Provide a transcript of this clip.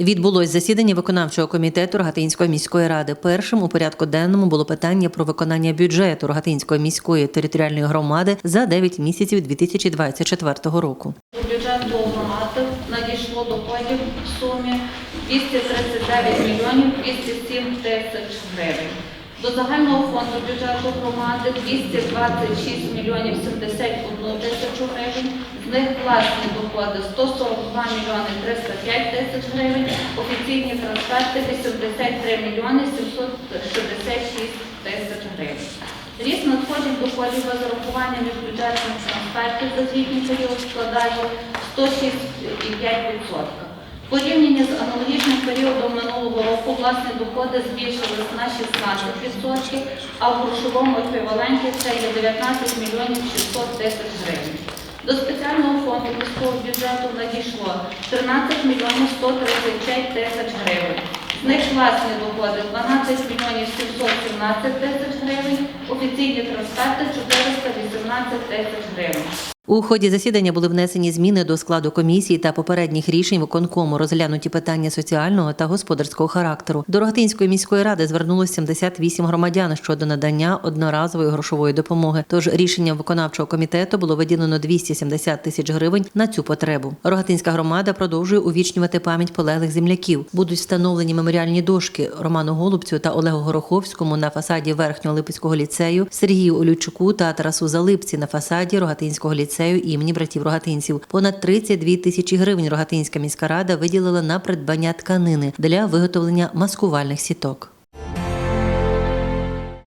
Відбулось засідання виконавчого комітету Рогатинської міської ради. Першим у порядку денному було питання про виконання бюджету Рогатинської міської територіальної громади за 9 місяців 2024 року. До бюджету громади надійшло доходів в сумі 239 мільйонів 207 тисяч гривень. До загального фонду бюджету громади 226 мільйонів 71 тисячу гривень. З них власні доходи 142 мільйони 305 тисяч гривень, офіційні трансферти 83 мільйони 766 тисяч гривень. Ріст надходів доходів без зарахування міжбюджетних трансфертів за звітній період складає 106,5%. Порівняно з аналогічним періодом минулого року власні доходи збільшились на 16%, а в грошовому еквіваленті це є 19 мільйонів 600 тисяч гривень. До спеціального фонду міського бюджету надійшло 13 мільйонів 135 тисяч гривень. З них власні доходи 12 мільйонів 717 тисяч гривень, офіційні трансферти 418 тисяч гривень. У ході засідання були внесені зміни до складу комісії та попередніх рішень виконкому розглянуті питання соціального та господарського характеру. До Рогатинської міської ради звернулося 78 громадян щодо надання одноразової грошової допомоги. Тож рішенням виконавчого комітету було виділено 270 тисяч гривень на цю потребу. Рогатинська громада продовжує увічнювати пам'ять полеглих земляків. Будуть встановлені меморіальні дошки Роману Голубцю та Олегу Гороховському на фасаді верхнього Липецького ліцею, Сергію Олючуку та Тарасу Залипці на фасаді Рогатинського ліцею імені братів Рогатинців. Понад 32 тисячі гривень Рогатинська міська рада виділила на придбання тканини для виготовлення маскувальних сіток.